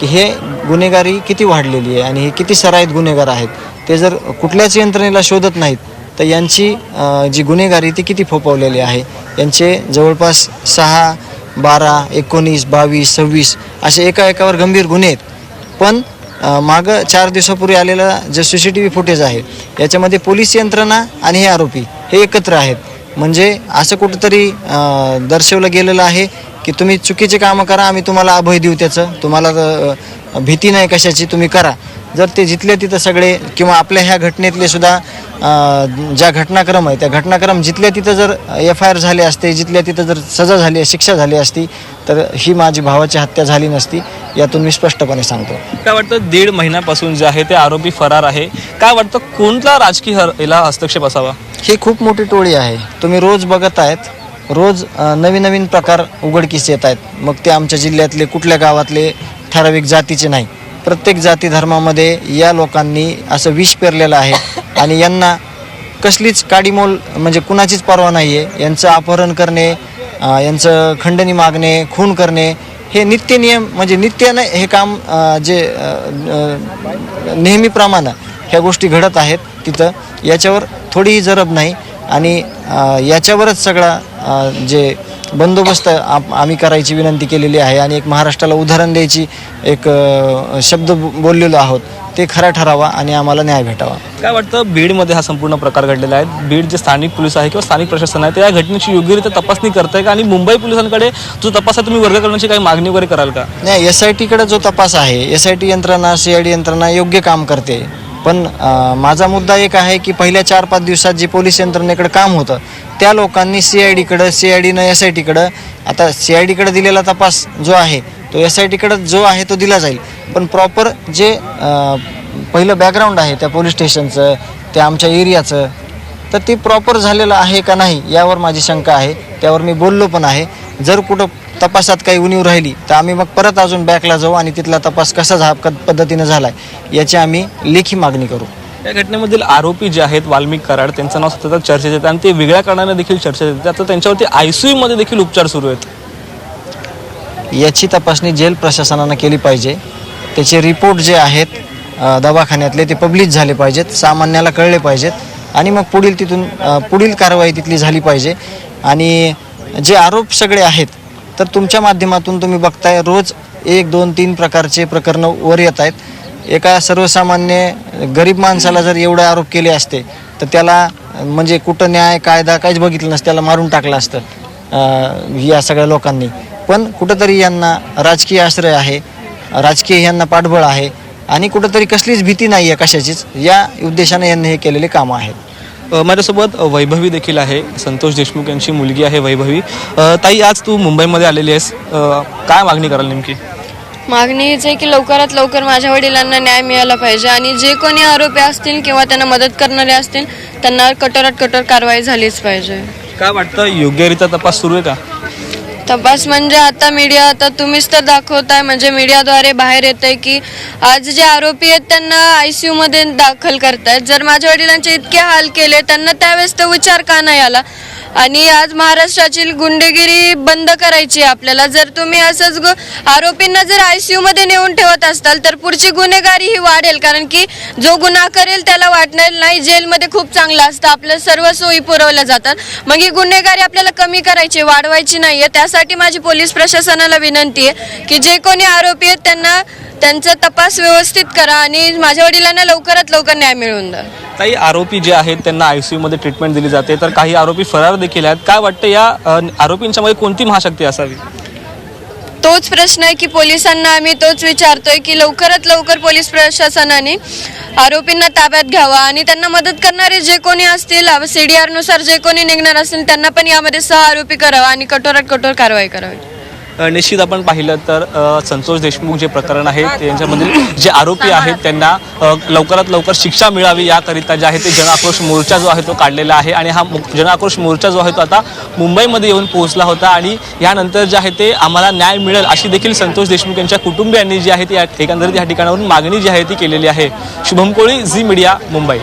की हे गुन्हेगारी किती वाढलेली आहे आणि हे किती सराईत गुन्हेगार आहेत ते जर कुठल्याच यंत्रणेला शोधत नाहीत तर यांची जी गुन्हेगारी ती किती फोपवलेली आहे? यांचे जवळपास सहा बारा एकोणीस बावीस सव्वीस असे एका एकावर गंभीर गुन्हे आहेत. पण मागं चार दिवसापूर्वी आलेला जे C C T V footage आहे याच्यामध्ये पोलीस यंत्रणा आणि हे आरोपी हे एकत्र आहेत. म्हणजे असं कुठंतरी दर्शवलं गेलेलं आहे की तुम्ही चुकीचे कामं करा आम्ही तुम्हाला अभय देऊ त्याचं. तुम्हाला भीती नाही कशाची तुम्ही करा. जर ते जिथले तिथं सगळे किंवा आपल्या ह्या घटनेतले सुद्धा ज्या घटनाक्रम आहे त्या घटनाक्रम जिथल्या तिथं जर एफ आय आर झाले असते जिथल्या तिथं जर सजा झाली शिक्षा झाली असती तर ही माझी भावाची हत्या झाली नसती यातून मी स्पष्टपणे सांगतो. काय वाटतं दीड महिन्यापासून जे आहे ते आरोपी फरार आहे. काय वाटतं कोणता राजकीय हर- याला हस्तक्षेप असावा? ही खूप मोठी टोळी आहे. तुम्ही रोज बघत आहेत. रोज नवीन नवीन प्रकार उघडकीस येत आहेत. मग ते आमच्या जिल्ह्यातले कुठल्या गावातले ठराविक जातीचे नाही. प्रत्येक जाती धर्मामध्ये या लोकांनी असं विष पेरलेलं आहे. आणि यांना कसलीच काडीमोल म्हणजे कुणाचीच पर्वा नाही आहे यांचं अपहरण करणे यांचं खंडणी मागणे खून करणे हे नित्य नियम म्हणजे नित्यानं हे काम जे नेहमीप्रमाणे ह्या गोष्टी घडत आहेत तिथं. याच्यावर थोडीही जरब नाही. आणि याच्यावरच सगळा जे बंदोबस्त आप- आम्ही करायची विनंती केलेली आहे आणि एक महाराष्ट्राला उदाहरण द्यायची एक शब्द बोललेलो आहोत ते खरा ठरावा आणि आम्हाला न्याय भेटावा. काय वाटतं बीडमध्ये हा संपूर्ण प्रकार घडलेला आहे? बीड जे स्थानिक पोलीस आहे किंवा स्थानिक प्रशासन आहे ते या घटनेची योग्यरित्या तपासणी करताय का? आणि मुंबई पोलिसांकडे जो तपास आहे तुम्ही वर्ग करण्याची काही मागणी वगैरे कराल का? नाही एस आय टीकडे जो तपास आहे एस आय टी यंत्रणा सी आय डी यंत्रणा योग्य काम करते. पण माझा मुद्दा एक आहे की पहिल्या चार पाच दिवसात जे पोलीस यंत्रणेकडे काम होतं त्या लोकांनी सी आय डीकडं सी आय डीनं एस आय टीकडं आता सी आय डीकडे दिलेला तपास जो आहे तो एस आय टीकडं जो आहे तो दिला जाईल. पण प्रॉपर जे पहिलं बॅकग्राऊंड आहे त्या पोलीस स्टेशनचं त्या आमच्या एरियाचं तर ते प्रॉपर झालेलं आहे का नाही यावर माझी शंका आहे. त्यावर मी बोललो पण आहे. जर कुठं तपासात काही उणीव राहिली तर आम्ही मग परत अजून बॅकला जाऊ आणि तिथला तपास कसा झा पद्धतीनं झालाय याची आम्ही लेखी मागणी करू. या घटनेमधील आरोपी जे आहेत वाल्मिक कराड त्यांचं नाव सतत चर्चेत येतं आणि ते वेगळ्या कारणाने देखील चर्चेत येते आता त्यांच्यावरती आयसीयू मध्ये देखील उपचार सुरू आहेत. याची तपासणी जेल प्रशासनानं केली पाहिजे. त्याचे रिपोर्ट जे आहेत दवाखान्यातले ते पब्लिश झाले पाहिजेत सामान्याला कळले पाहिजेत आणि मग पुढील तिथून पुढील कारवाई तिथली झाली पाहिजे. आणि जे आरोप सगळे आहेत तर तुमच्या माध्यमातून तुम्ही बघताय रोज एक दोन तीन प्रकारचे प्रकरणं वर येत आहेत. एका सर्वसामान्य गरीब माणसाला जर एवढे आरोप केले असते तर त्याला म्हणजे कुठं न्याय कायदा काहीच बघितलं नसतं त्याला मारून टाकलं असतं या सगळ्या लोकांनी. पण कुठंतरी यांना राजकीय आश्रय आहे राजकीय यांना पाठबळ आहे आणि कुठंतरी कसलीच भीती नाही आहे कशाचीच या उद्देशाने यांनी हे केलेले कामं आहेत. माझ्यासोबत वैभवी देखील आहे. संतोष देशमुख यांची मुलगी आहे वैभवी. ताई आज तू मुंबईमध्ये आलेली आहेस. काय मागणी कराल नेमकी? मागणी हीच आहे की लवकरात लवकर माझ्या वडिलांना न्याय मिळाला पाहिजे आणि जे कोणी आरोपी असतील किंवा त्यांना मदत करणारे असतील त्यांना कठोरात कठोर कारवाई झालीच पाहिजे. काय वाटतं? योग्यरित्या तपास सुरू आहे का? तपास म्हणजे आता मीडिया आता तुम्हीच तर दाखवताय म्हणजे मीडियाद्वारे बाहेर येत आहे की आज जे आरोपी आहेत त्यांना आयसीयू मध्ये दाखल करतायत. जर माझ्या वडिलांचे इतके हाल केले त्यांना त्यावेळेस तर विचार का नाही आला? आणि आज महाराष्ट्राची गुंडेगिरी बंद करायची आहे आपल्याला. जर तुम्ही असंच गु- आरोपींना जर आयसीयू मध्ये नेऊन ठेवत असताल तर पुढची गुन्हेगारी ही वाढेल. कारण की जो गुन्हा करेल त्याला वाटणार नाही. जेलमध्ये खूप चांगलं असतं. आपल्या सर्व सोयी पुरवल्या जातात. मग ही गुन्हेगारी आपल्याला कमी करायची वाढवायची नाहीये त्यासाठी माझी पोलीस प्रशासनाला विनंती आहे की जे कोणी आरोपी आहेत त्यांना त्यांचा तपास व्यवस्थित करा आणि माझ्या वडिलांना लवकरात लवकर न्याय मिळवून द्या. काही आरोपी जे आहेत त्यांना आय सी मध्ये ट्रीटमेंट दिली जाते. तर काही आरोपी फरार देखील आहेत. काय वाटतं या आरोपींच्यामध्ये आरोपींच्या मध्ये कोणती महाशक्ती असावी? तोच प्रश्न आहे की पोलिसांना आम्ही तोच विचारतोय की लवकरात लवकर पोलीस प्रशासनाने आरोपींना ताब्यात घ्यावा आणि त्यांना मदत करणारे जे कोणी असतील सीडीआरनुसार जे कोणी निघणार असतील त्यांना पण यामध्ये सह आरोपी करावा आणि कठोरात कठोर कारवाई करावी. निश्चित आपण पाहिलं तर संतोष देशमुख जे प्रकरण आहे त्यांच्यामधील जे आरोपी आहेत त्यांना लवकरात लवकर शिक्षा मिळावी याकरिता जे आहे ते जनआक्रोश मोर्चा जो आहे तो काढलेला आहे आणि हा मु- जनआक्रोश मोर्चा जो आहे तो आता मुंबईमध्ये येऊन पोहोचला होता आणि यानंतर जे आहे ते आम्हाला न्याय मिळेल अशी देखील संतोष देशमुख यांच्या कुटुंबियांनी जी आहे ती एकंदरीत या ठिकाणावरून मागणी जी आहे ती केलेली आहे. Shubham Koli Zee media Mumbai.